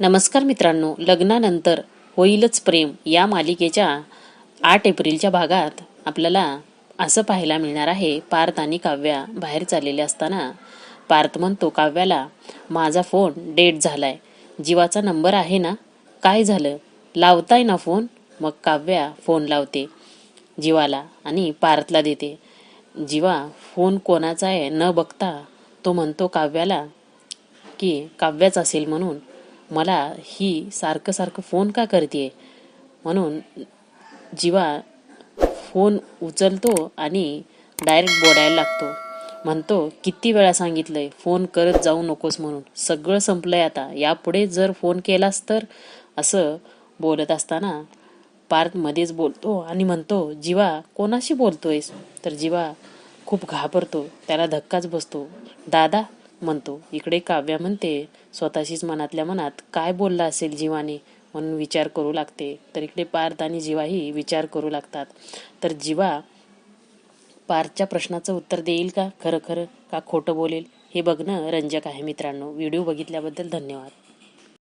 नमस्कार मित्रांनो लग्नानंतर होईलच प्रेम या मालिकेच्या आठ एप्रिलच्या भागात आपल्याला असं पाहायला मिळणार आहे पार्थ आणि काव्या बाहेर चाललेले असताना. पार्थ म्हणतो काव्याला माझा फोन डेट झालाय. जीवाचा नंबर आहे ना? काय झालं? लावताय ना फोन? मग काव्या फोन लावते जीवाला आणि पार्थला देते. जीवा फोन कोणाचा आहे न बघता तो म्हणतो काव्याला की काव्याच असेल म्हणून मला ही सारखं सारखं फोन का करते म्हणून जीवा फोन उचलतो आणि डायरेक्ट बोलायला लागतो. म्हणतो किती वेळा सांगितलंय फोन करत जाऊ नकोस म्हणून. सगळं संपलंय आता. यापुढे जर फोन केलास तर असं बोलत असताना पार्थ मध्येच बोलतो आणि म्हणतो जीवा कोणाशी बोलतोयस? तर जीवा खूप घाबरतो. त्याला धक्काच बसतो. दादा म्हणतो इकडे काव्या म्हणते स्वतःशीच मनातल्या मनात काय बोलला असेल जीवाने म्हणून विचार करू लागते. तर इकडे पार्थ आणि जीवाही विचार करू लागतात. तर जीवा पार्थच्या प्रश्नाचं उत्तर देईल का? खरं खरं का खोटं बोलेल? हे बघणं रंजक आहे मित्रांनो. व्हिडिओ बघितल्याबद्दल धन्यवाद.